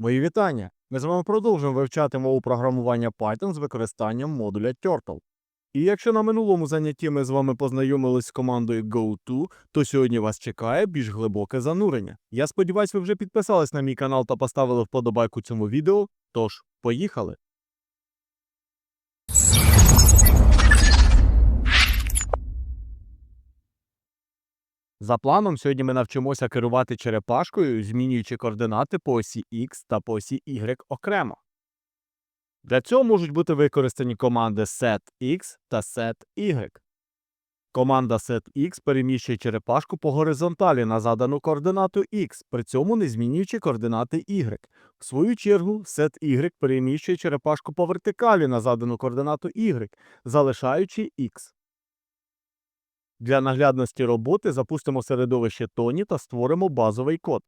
Мої вітання! Ми з вами продовжуємо вивчати мову програмування Python з використанням модуля Turtle. І якщо на минулому занятті ми з вами познайомились з командою GoTo, то сьогодні вас чекає більш глибоке занурення. Я сподіваюся, ви вже підписались на мій канал та поставили вподобайку цьому відео. Тож, поїхали! За планом, сьогодні ми навчимося керувати черепашкою, змінюючи координати по осі X та по осі Y окремо. Для цього можуть бути використані команди setX та setY. Команда setX переміщує черепашку по горизонталі на задану координату X, при цьому не змінюючи координати Y. В свою чергу, setY переміщує черепашку по вертикалі на задану координату Y, залишаючи X. Для наглядності роботи запустимо середовище Тоні та створимо базовий код.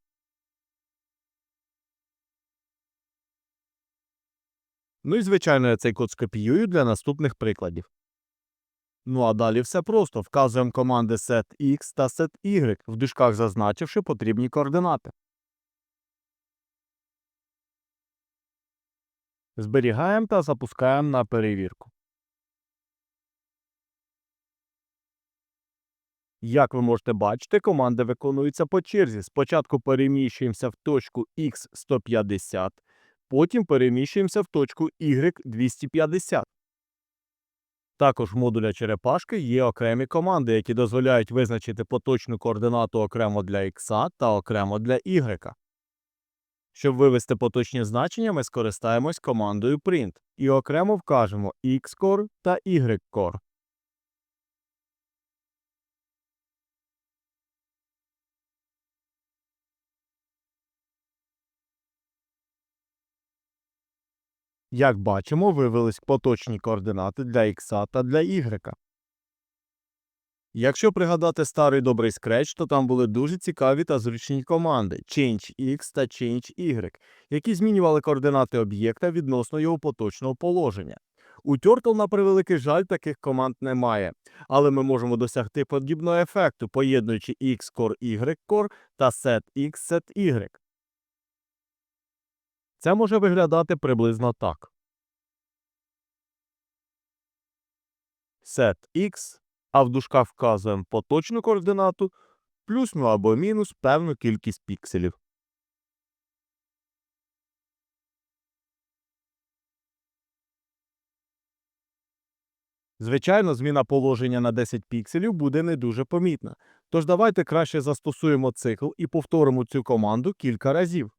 Ну і звичайно, я цей код скопіюю для наступних прикладів. Ну а далі все просто. Вказуємо команди setX та setY, в дужках зазначивши потрібні координати. Зберігаємо та запускаємо на перевірку. Як ви можете бачити, команди виконуються по черзі. Спочатку переміщуємося в точку X150, потім переміщуємося в точку Y250. Також в модуля черепашки є окремі команди, які дозволяють визначити поточну координату окремо для X та окремо для Y. Щоб вивести поточні значення, ми скористаємось командою print і окремо вкажемо Xcore та YCore. Як бачимо, вивелись поточні координати для X та для Y. Якщо пригадати старий добрий Scratch, то там були дуже цікаві та зручні команди ChangeX та ChangeY, які змінювали координати об'єкта відносно його поточного положення. У Turtle, на превеликий жаль, таких команд немає, але ми можемо досягти подібного ефекту, поєднуючи Xcore, YCore та setX, setY. Це може виглядати приблизно так. Set x, а в дужках вказуємо поточну координату, плюс ну або мінус певну кількість пікселів. Звичайно, зміна положення на 10 пікселів буде не дуже помітна. Тож давайте краще застосуємо цикл і повторимо цю команду кілька разів.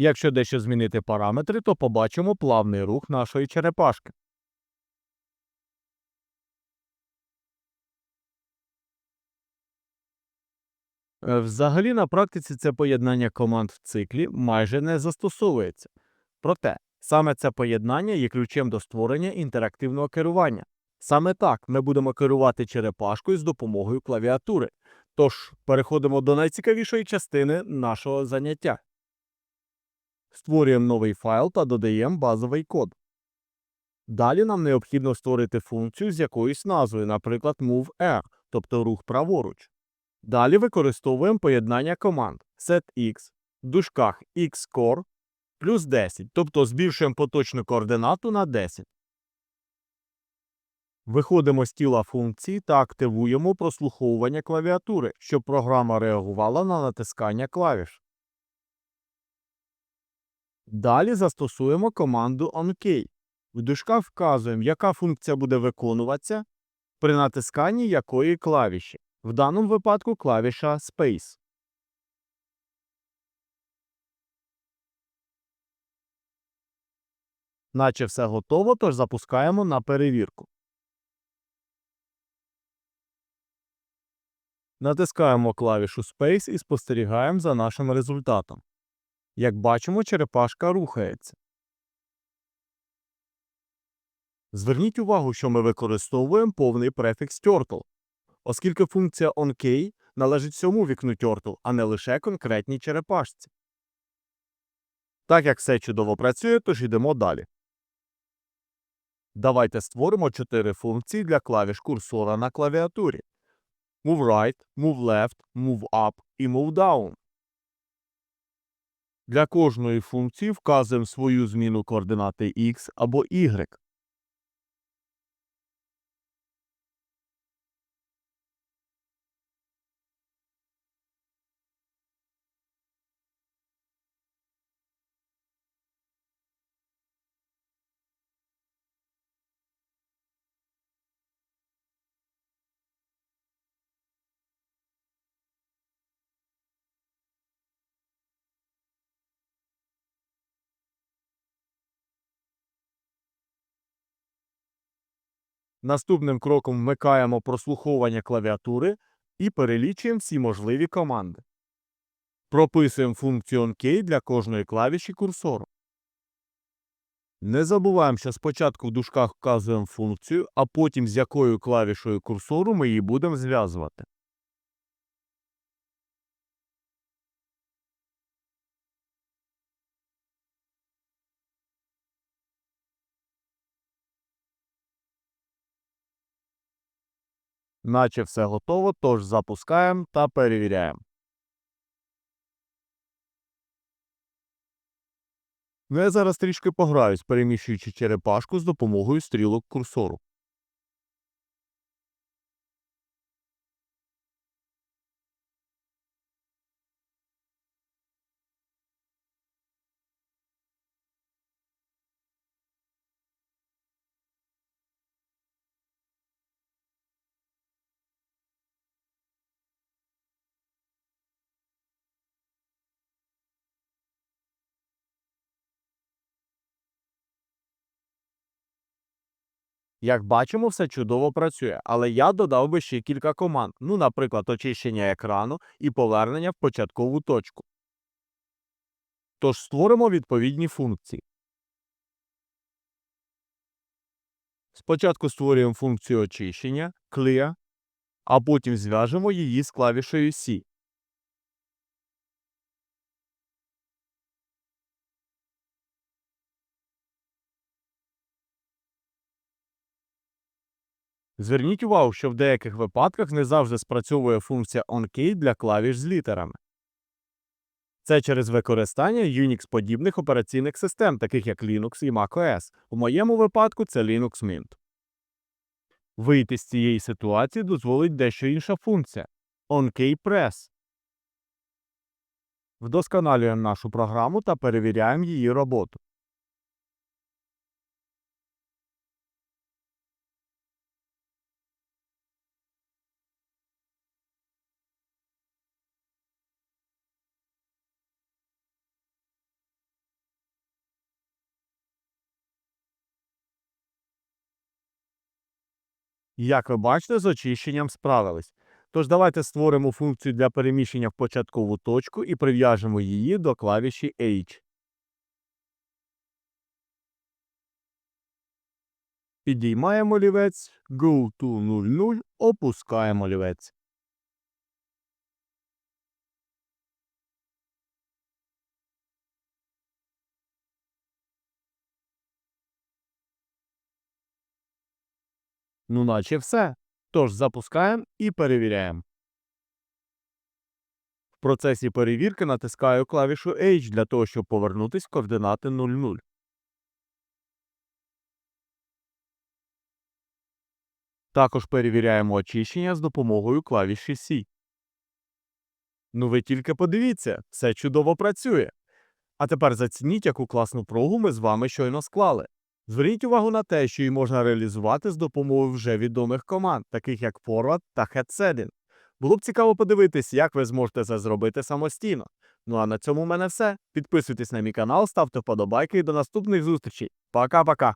Якщо дещо змінити параметри, то побачимо плавний рух нашої черепашки. Е, Взагалі на практиці це поєднання команд в циклі майже не застосовується. Проте, саме це поєднання є ключем до створення інтерактивного керування. Саме так ми будемо керувати черепашкою з допомогою клавіатури. Тож переходимо до найцікавішої частини нашого заняття. Створюємо новий файл та додаємо базовий код. Далі нам необхідно створити функцію з якоюсь назвою, наприклад, moveR, тобто рух праворуч. Далі використовуємо поєднання команд setX в дужках xcore плюс 10, тобто збільшуємо поточну координату на 10. Виходимо з тіла функції та активуємо прослуховування клавіатури, щоб програма реагувала на натискання клавіш. Далі застосуємо команду onKey. В дужках вказуємо, яка функція буде виконуватися при натисканні якої клавіші. В даному випадку клавіша Space. Наче все готово, тож запускаємо на перевірку. Натискаємо клавішу Space і спостерігаємо за нашим результатом. Як бачимо, черепашка рухається. Зверніть увагу, що ми використовуємо повний префікс turtle, оскільки функція onKey належить всьому вікну turtle, а не лише конкретній черепашці. Так як все чудово працює, тож йдемо далі. Давайте створимо чотири функції для клавіш курсора на клавіатурі. Move right, Move left, Move up і Move down. Для кожної функції вказуємо свою зміну координати x або y. Наступним кроком вмикаємо прослуховування клавіатури і перелічуємо всі можливі команди. Прописуємо функцію OnKey для кожної клавіші курсору. Не забуваємо, що спочатку в дужках вказуємо функцію, а потім з якою клавішою курсору ми її будемо зв'язувати. Наче все готово, тож запускаємо та перевіряємо. Ну, я зараз трішки пограюсь, переміщуючи черепашку з допомогою стрілок курсору. Як бачимо, все чудово працює, але я додав би ще кілька команд, ну, наприклад, очищення екрану і повернення в початкову точку. Тож створимо відповідні функції. Спочатку створюємо функцію очищення Clear, а потім зв'яжемо її з клавішею C. Зверніть увагу, що в деяких випадках не завжди спрацьовує функція OnKey для клавіш з літерами. Це через використання Unix-подібних операційних систем, таких як Linux і macOS. У моєму випадку це Linux Mint. Вийти з цієї ситуації дозволить дещо інша функція OnKey Press. Вдосконалюємо нашу програму та перевіряємо її роботу. Як ви бачите, з очищенням справились. Тож давайте створимо функцію для переміщення в початкову точку і прив'яжемо її до клавіші H. Підіймаємо олівець, Go to 00, опускаємо олівець. Ну, наче все. Тож запускаємо і перевіряємо. В процесі перевірки натискаю клавішу H для того, щоб повернутись в координати 00. Також перевіряємо очищення з допомогою клавіші C. Ну ви тільки подивіться, все чудово працює. А тепер зацініть, яку класну прогу ми з вами щойно склали. Зверніть увагу на те, що її можна реалізувати з допомогою вже відомих команд, таких як Forward та HeadSetting. Було б цікаво подивитись, як ви зможете це зробити самостійно. Ну а на цьому в мене все. Підписуйтесь на мій канал, ставте вподобайки і до наступних зустрічей. Пока-пока!